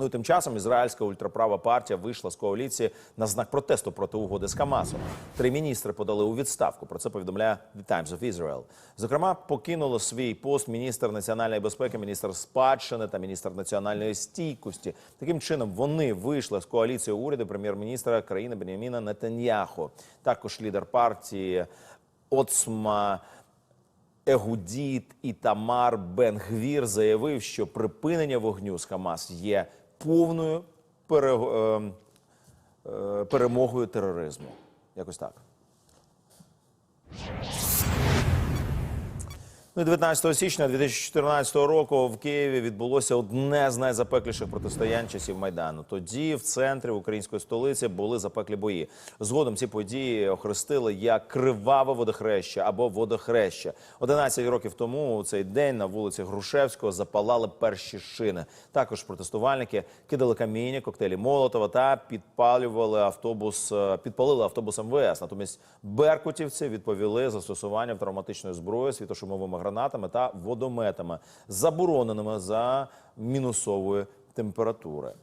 Ну і тим часом ізраїльська ультраправа партія вийшла з коаліції на знак протесту проти угоди з Хамасом. Три міністри подали у відставку. Про це повідомляє The Times of Israel. Зокрема, покинуло свій пост міністр національної безпеки, міністр спадщини та міністр національної стійкості. Таким чином вони вийшли з коаліції уряду прем'єр-міністра країни Беняміна Нетаньяху. Також лідер партії Оцма. Егудіт і Тамар Бенгвір заявив, що припинення вогню з Хамас є повною пере, е, е, перемогою тероризму. Якось так. 19 січня 2014 року в Києві відбулося одне з найзапекліших протистоянь часів майдану. Тоді в центрі української столиці були запеклі бої. Згодом ці події охрестили як криваве водохреща або водохреща. 11 років тому у цей день на вулиці Грушевського запалали перші шини. Також протестувальники кидали каміння, коктейлі Молотова та підпалювали автобус, е, підпалили автобус МВС. Натомість беркутівці відповіли застосуванням травматичної зброї, світошумовими гранатами та водометами, забороненими за мінусової температури.